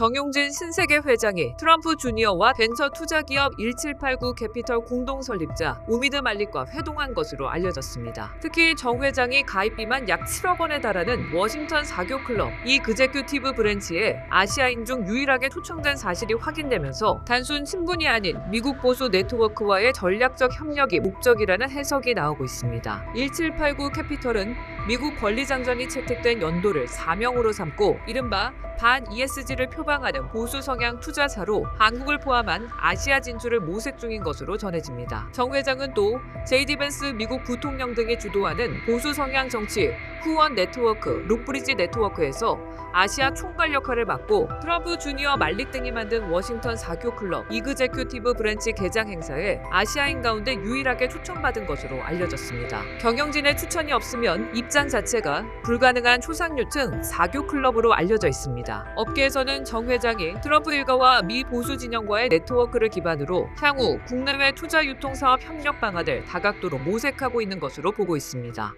정용진 신세계 회장이 트럼프 주니어와 벤처 투자 기업 1789 캐피털 공동 설립자 우미드 말릭과 회동한 것으로 알려졌습니다. 특히 정 회장이 가입비만 약 7억 원에 달하는 워싱턴 사교 클럽 이 그제큐티브 브랜치에 아시아인 중 유일하게 초청된 사실이 확인되면서 단순 친분이 아닌 미국 보수 네트워크와의 전략적 협력이 목적이라는 해석이 나오고 있습니다. 1789 캐피털은 미국 권리장전이 채택된 연도를 사명으로 삼고 이른바 반 ESG를 표방하는 보수 성향 투자사로 한국을 포함한 아시아 진출을 모색 중인 것으로 전해집니다. 정 회장은 또 제이디 벤스 미국 부통령 등이 주도하는 보수 성향 정치 후원 네트워크 룩브리지 네트워크에서 아시아 총괄 역할을 맡고 트럼프 주니어 말릭 등이 만든 워싱턴 사교 클럽 이그제큐티브 브랜치 개장 행사에 아시아인 가운데 유일하게 초청받은 것으로 알려졌습니다. 경영진의 추천이 없으면 입장 자체가 불가능한 초상류층 사교 클럽으로 알려져 있습니다. 업계에서는 정 회장이 트럼프 일가와 미 보수 진영과의 네트워크를 기반으로 향후 국내외 투자 유통 사업 협력 방안을 다각도로 모색하고 있는 것으로 보고 있습니다.